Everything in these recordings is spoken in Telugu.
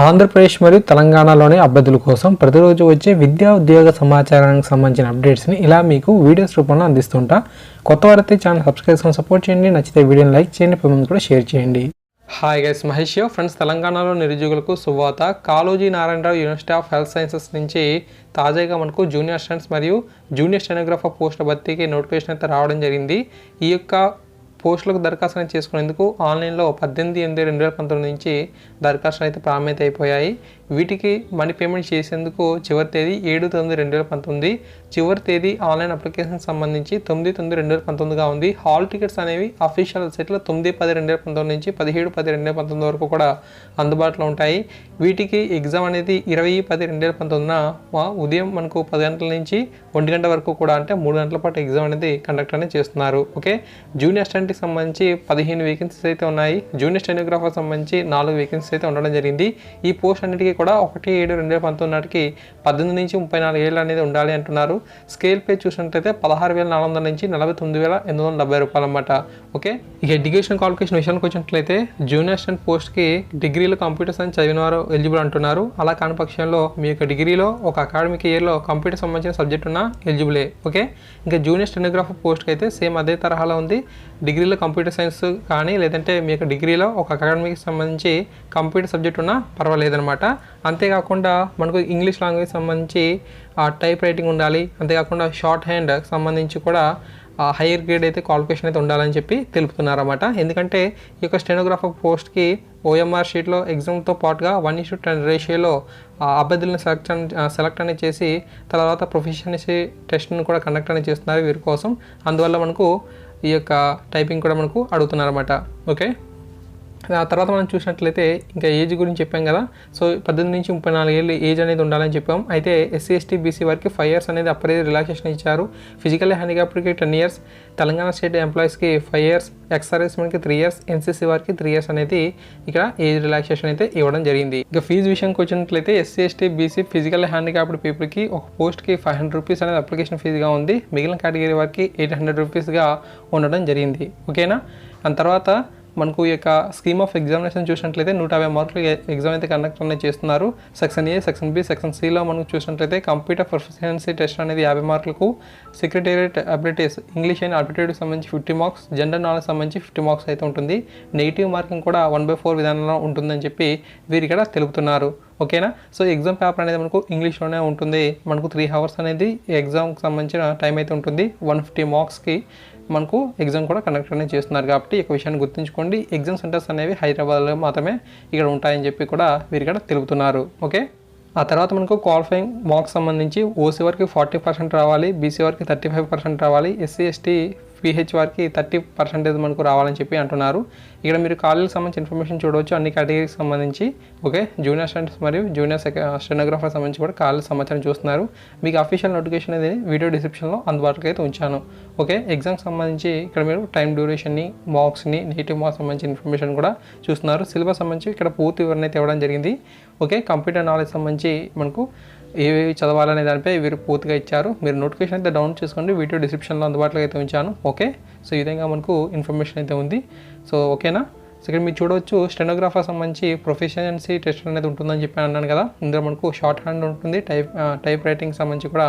ఆంధ్రప్రదేశ్ మరియు తెలంగాణలోని అభ్యర్థుల కోసం ప్రతిరోజు వచ్చే విద్యా ఉద్యోగ సమాచారానికి సంబంధించిన అప్డేట్స్ని ఇలా మీకు వీడియోస్ రూపంలో అందిస్తుంటా. కొత్త వారైతే ఛానల్ సబ్స్క్రైబ్ చేసుకొని సపోర్ట్ చేయండి. నచ్చితే వీడియోని లైక్ చేయండి. పది కూడా షేర్ చేయండి. హాయ్ గైస్ మహేష్ ఫ్రెండ్స్ తెలంగాణలో నిరుద్యోగులకు శుభవార్త Kaloji Narayanarao university of health sciences నుంచి తాజాగా మనకు జూనియర్ స్టూడెంట్స్ మరియు జూనియర్ స్టెనోగ్రాఫర్ పోస్టుల భర్తీకి నోటిఫికేషన్ అయితే రావడం జరిగింది. ఈ యొక్క పోస్టులకు దరఖాస్తు అనేది చేసుకునేందుకు ఆన్లైన్లో పద్దెనిమిది ఎనిమిది రెండు వేల పంతొమ్మిది నుంచి దరఖాస్తులు అయితే ప్రారంభమైత అయిపోయాయి వీటికి మనీ పేమెంట్ చేసేందుకు చివరి తేదీ ఏడు తొమ్మిది రెండు వేల పంతొమ్మిది. చివరి తేదీ ఆన్లైన్ అప్లికేషన్ సంబంధించి తొమ్మిది తొమ్మిది రెండు వేల పంతొమ్మిదిగా ఉంది. హాల్ టికెట్స్ అనేవి అఫీషియల్ వెబ్సైట్లో తొమ్మిది పది రెండు వేల పంతొమ్మిది నుంచి పదిహేడు పది రెండు వేల పంతొమ్మిది వరకు కూడా అందుబాటులో ఉంటాయి. వీటికి ఎగ్జామ్ అనేది ఇరవై పది రెండు వేల పంతొమ్మిదిన ఉదయం మనకు పది గంటల నుంచి ఒంటి గంట వరకు కూడా అంటే మూడు గంటల పాటు ఎగ్జామ్ అనేది కండక్ట్ అనేది చేస్తున్నారు. ఓకే? జూనియర్ స్టెంట్కి సంబంధించి పదిహేను వేకెన్సీస్ అయితే ఉన్నాయి. జూనియర్ స్టెనోగ్రాఫర్ సంబంధించి నాలుగు వేకెన్సీస్ అయితే ఉండడం జరిగింది. ఈ పోస్ట్ అన్నిటికీ కూడా ఒకటి ఏడు రెండు వేల పంతొమ్మిది నాటికి పద్దెనిమిది నుంచి ముప్పై నాలుగు ఏళ్ళు అనేది ఉండాలి అంటున్నారు. స్కేల్ పే చూసినట్లయితే పదహారు వేల నాలుగు వందల నుంచి నలభై తొమ్మిది వేల ఎనిమిది వందల డెబ్బై రూపాయలు అన్నమాట. ఓకే? ఇక ఎడ్యుకేషన్ క్వాలిఫికేషన్ విషయానికి వచ్చినట్లయితే జూనియర్ స్టూడెంట్ పోస్ట్కి డిగ్రీలో కంప్యూటర్ సైన్స్ చదివిన వారు ఎలిజిబుల్ అంటున్నారు. అలా కాని పక్షంలో మీ యొక్క డిగ్రీలో ఒక అకాడమిక్ ఇయర్లో కంప్యూటర్ సంబంధించిన సబ్జెక్ట్ ఉన్న ఎలిజిబులే ఓకే? ఇంకా జూనియర్ స్టెనోగ్రాఫర్ పోస్ట్కి అయితే సేమ్ అదే తరహాలో ఉంది. డిగ్రీ డిగ్రీలో కంప్యూటర్ సైన్స్ కానీ లేదంటే మీ యొక్క డిగ్రీలో ఒక అకాడమీకి సంబంధించి కంప్యూటర్ సబ్జెక్ట్ ఉన్నా పర్వాలేదనమాట అంతేకాకుండా మనకు ఇంగ్లీష్ లాంగ్వేజ్ సంబంధించి టైప్ రైటింగ్ ఉండాలి. అంతేకాకుండా షార్ట్ హ్యాండ్ సంబంధించి కూడా హైయర్ గ్రేడ్ అయితే క్వాలిఫికేషన్ అయితే ఉండాలని చెప్పి తెలుపుతున్నారన్నమాట. ఎందుకంటే ఈ యొక్క స్టెనోగ్రాఫర్ పోస్ట్కి ఓఎంఆర్ షీట్లో ఎగ్జామ్తో పాటుగా వన్ ఇష్యూ టెన్ రేషియోలో అభ్యర్థులను సెలెక్ట్ సెలెక్ట్ అనేది చేసి తర్వాత ప్రొఫెషనసీ టెస్ట్ను కూడా కండక్ట్ అనేది చేస్తున్నారు వీరి కోసం. అందువల్ల మనకు ఈ యొక్క టైపింగ్ కూడా మనకు అడుగుతున్నారన్నమాట. ఓకే ఆ తర్వాత మనం చూసినట్లయితే ఇంకా ఏజ్ గురించి చెప్పాం కదా. సో పద్దెనిమిది నుంచి ముప్పై నాలుగు ఏళ్ళు ఏజ్ అనేది ఉండాలని చెప్పాం. అయితే ఎస్సీ ఎస్టీ బీసీ వారికి ఫైవ్ ఇయర్స్ అనేది అప్పర్ ఏజ్ రిలాక్సేషన్ ఇచ్చారు. ఫిజికల్ హ్యాండిక్యాప్డ్కి టెన్ ఇయర్స్ తెలంగాణ స్టేట్ ఎంప్లాయీస్కి five years ex three years NCC వారికి త్రీ ఇయర్స్ అనేది ఇక్కడ ఏజ్ రిలాక్సేషన్ అయితే ఇవ్వడం జరిగింది. ఇక ఫీజు విషయంకి వచ్చినట్లయితే SC ST BC physical handicapped పీపుల్కి ఒక పోస్ట్కి ఫైవ్ హండ్రెడ్ రూపీస్ అనేది అప్లికేషన్ ఫీజుగా ఉంది. మిగిలిన కేటగిరీ వారికి ఎయిట్ హండ్రెడ్ రూపీస్గా ఉండడం జరిగింది. ఓకేనా? దాని తర్వాత మనకు ఈ యొక్క స్కీమ్ ఆఫ్ ఎగ్జామినేషన్ చూసినట్లయితే నూట యాభై మార్కులు ఎగ్జామ్ అయితే కండక్ట్ అనేది చేస్తున్నారు. Section A section B section సిలో మనం చూసినట్లయితే కంప్యూటర్ ప్రొఫిషియన్సీ టెస్ట్ అనేది యాభై మార్కులకు సెక్రటేరియట్ అబిలిటీస్ ఇంగ్లీష్ అండ్ ఆప్టిట్యూడ్కి సంబంధించి ఫిఫ్టీ మార్క్స్ జనరల్ నాలెడ్జ్ సంబంధించి ఫిఫ్టీ మార్క్స్ అయితే ఉంటుంది. నెగిటివ్ మార్కింగ్ కూడా వన్ బై ఫోర్ విధానంలో ఉంటుందని చెప్పి వీరు ఇక్కడ తెలుపుతున్నారు. ఓకేనా సో ఎగ్జామ్ పేపర్ అనేది మనకు ఇంగ్లీష్లోనే ఉంటుంది. మనకు త్రీ అవర్స్ అనేది ఎగ్జామ్కి సంబంధించిన టైం అయితే ఉంటుంది. వన్ ఫిఫ్టీ మార్క్స్కి మనకు ఎగ్జామ్ కూడా కండక్ట్ అనేది చేస్తున్నారు కాబట్టి ఈ విషయాన్ని గుర్తుంచుకోండి. ఎగ్జామ్ సెంటర్స్ అనేవి హైదరాబాద్లో మాత్రమే ఇక్కడ ఉంటాయని చెప్పి కూడా వీరు ఇక్కడ తెలుపుతున్నారు. ఓకే? ఆ తర్వాత మనకు క్వాలిఫైయింగ్ మార్క్స్ సంబంధించి ఓసీ వారికి ఫార్టీ పర్సెంట్ రావాలి బీసీ వారికి థర్టీ ఫైవ్ పర్సెంట్ రావాలి ఎస్సీ ఎస్టీ పీహెచ్ వారికి థర్టీ పర్సెంటేజ్ మనకు రావాలని చెప్పి అంటున్నారు. ఇక్కడ మీరు కాలేజీకి సంబంధించి ఇన్ఫర్మేషన్ చూడవచ్చు. అన్ని కేటగిరీకి సంబంధించి ఓకే? జూనియర్ స్టూడెంట్స్ మరియు జూనియర్ స్టెనోగ్రాఫర్ సంబంధించి కూడా కాలేజ్ సమాచారం చూస్తున్నారు. మీకు అఫీషియల్ నోటిఫికేషన్ అనేది వీడియో డిస్క్రిప్షన్లో అందుబాటులో అయితే ఉంచాను. ఓకే? ఎగ్జామ్కి సంబంధించి ఇక్కడ మీరు టైం డ్యూరేషన్ని మార్క్స్ని నెగిటివ్ మార్క్స్ సంబంధించి ఇన్ఫర్మేషన్ కూడా చూస్తున్నారు. సిలబస్ సంబంధించి ఇక్కడ పూర్తి వివరణ అయితే ఇవ్వడం జరిగింది. ఓకే? కంప్యూటర్ నాలెడ్జ్ సంబంధించి మనకు ఏవేవి చదవాలనే దానిపై వీరు పూర్తిగా ఇచ్చారు. మీరు నోటిఫికేషన్ అయితే డౌన్ చేసుకోండి. వీడియో డిస్క్రిప్షన్లో అందుబాటులో అయితే ఉంచాను. ఓకే? సో ఈ విధంగా మనకు ఇన్ఫర్మేషన్ అయితే ఉంది. సో ఓకేనా? సో ఇక్కడ మీరు చూడవచ్చు స్టెనోగ్రాఫర్ సంబంధించి ప్రొఫెషన్సీ టెస్ట్ అనేది ఉంటుందని చెప్పి అన్నాను కదా. ఇందులో మనకు షార్ట్ హ్యాండ్ ఉంటుంది టైప్ టైప్ రైటింగ్ సంబంధించి కూడా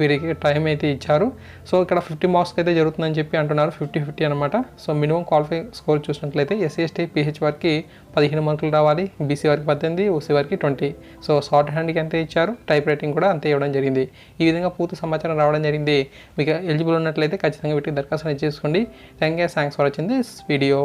వీరికి టైం అయితే ఇచ్చారు. సో ఇక్కడ ఫిఫ్టీ మార్క్స్ అయితే జరుగుతుందని చెప్పి అంటున్నారు ఫిఫ్టీ ఫిఫ్టీ అనమాట సో మినిమం క్వాలిఫై స్కోర్ చూసినట్లయితే ఎస్సీ ఎస్టీ పిహెచ్ వారికి పదిహేను మార్కులు రావాలి బీసీ వారికి పద్దెనిమిది ఓసీ వారికి ట్వంటీ సో షార్ట్ హ్యాండ్కి అంతే ఇచ్చారు టైప్ రైటింగ్ కూడా అంతే ఇవ్వడం జరిగింది. ఈ విధంగా పూర్తి సమాచారం రావడం జరిగింది. మీకు ఎలిజిబుల్ ఉన్నట్లయితే ఖచ్చితంగా వీటికి దరఖాస్తు చేసుకోండి థ్యాంక్ యూ థ్యాంక్స్ ఫర్ వచ్చింది దిస్ వీడియో